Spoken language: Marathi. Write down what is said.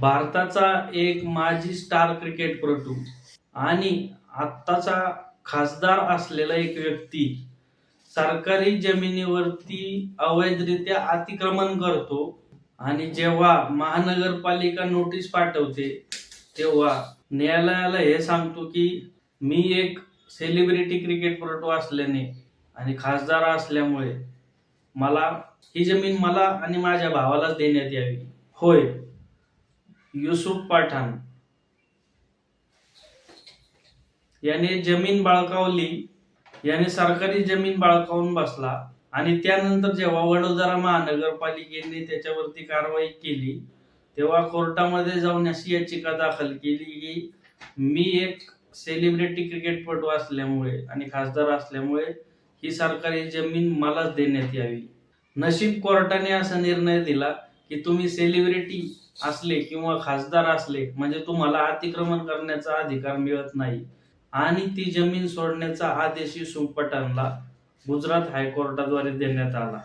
भारताचा एक माजी स्टार क्रिकेटपटू आणि आत्ताचा खासदार असलेला एक व्यक्ती सरकारी जमिनीवरती अवैधरित्या अतिक्रमण करतो आणि जेव्हा महानगरपालिका नोटीस पाठवते तेव्हा न्यायालयाला हे सांगतो की मी एक सेलिब्रिटी क्रिकेटपटू असल्याने आणि खासदार असल्यामुळे मला ही जमीन मला आणि माझ्या भावालाच देण्यात यावी. होय. युसुफ पठाण याने जमीन बळकावली याने सरकारी जमीन बळकावून बसला आणि त्यानंतर जेव्हा वडोदरा महानगरपालिकेने त्याच्यावरती कारवाई केली तेव्हा कोर्टामध्ये जाऊन अशी याचिका दाखल केली की मी एक सेलिब्रिटी क्रिकेटपटू असल्यामुळे आणि खासदार असल्यामुळे ही सरकारी जमीन मलाच देण्यात यावी. नशीब कोर्टाने असा निर्णय दिला की तुम्ही सेलिब्रिटी असले किंवा खासदार असले म्हणजे तुम्हाला अतिक्रमण करण्याचा अधिकार मिळत नाही. आणि ती जमीन सोडण्याचा आदेशही सुपटांना गुजरात हायकोर्टाद्वारे देण्यात आला.